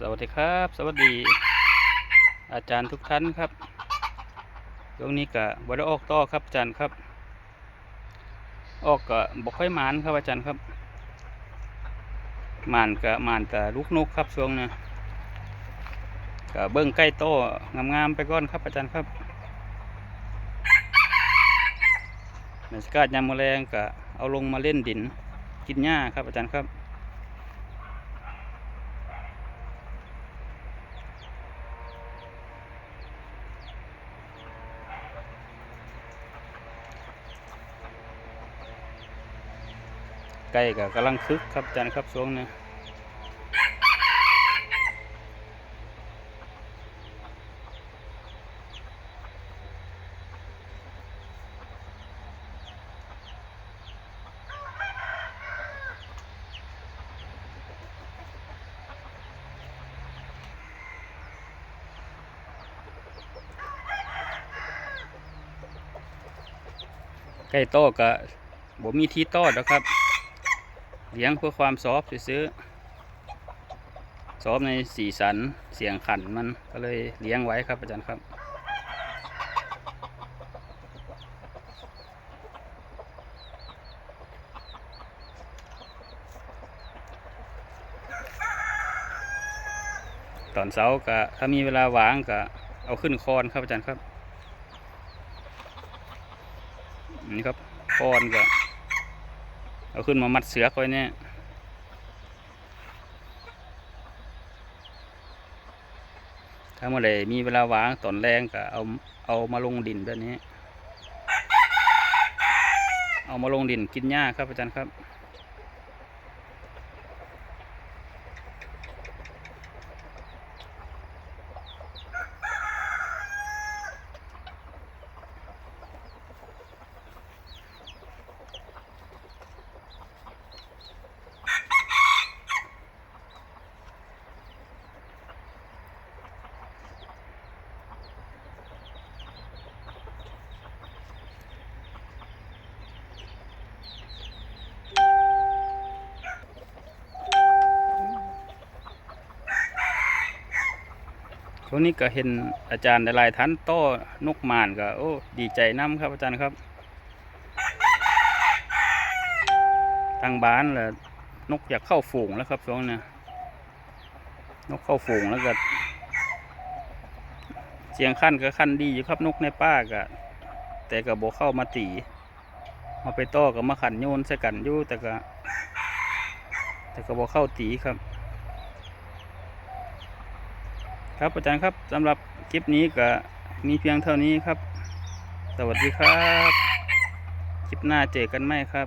สวัสดีครับ สวัสดี อาจารย์ทุกท่านครับช่วงนี้ก็บได้ออกต่อครับอาจารย์ครับ ออกก็บ่ค่อยหมานครับอาจารย์ครับหมานก็หมานแต่ลูกนกครับช่วงนี้ก็เบิ้งใกล้โต้งามๆไปก่อนครับอาจารย์ครับบรรยากาศยามมื้อแรงก็เอาลงมาเล่นดินกินหญ้าครับอาจารย์ครับ ไก่ก็กำลังคึกครับอาจารย์ครับช่วงนี้ไก่โตก็บ่มีที่ต้อแล้วครับ เลี้ยงเพื่อความซอฟซื้อซอฟในสีสันเสียงขันมันก็เลยเลี้ยงไว้ครับอาจารย์ครับ ตอนเช้าก็ถ้ามีเวลาว่างก็เอาขึ้นคอนครับอาจารย์ครับนี่ครับคอนก็ เอาขึ้นมามัดเสือกไว้เนี่ยถ้าเมื่อไหรมีเวลาว่างตอนแรงก็เอาเอามาลงดินแบบนี้ เอามาลงดินกินหญ้าครับอาจารย์ครับ วงนี้ก็เห็นอาจารย์หลายท่านโต้นกมานก็โอ้ดีใจน้ำครับอาจารย์ครับ ทางบ้านแหละนกอยากเข้าฝูงแล้วครับช่วงนี้นกเข้าฝูงแล้วก็เสียงขั้นก็ขั้นดีอยู่ครับนกในป้าก็แต่ก็บเข้ามาตีมาไปต่อกับมาขันโยนใส่กันอยู่แต่ก็ แต่ก็บเข้าตีครับ ครับอาจารย์ครับสำหรับคลิปนี้ก็มีเพียงเท่านี้ครับ สวัสดีครับ คลิปหน้าเจอกันไหมครับ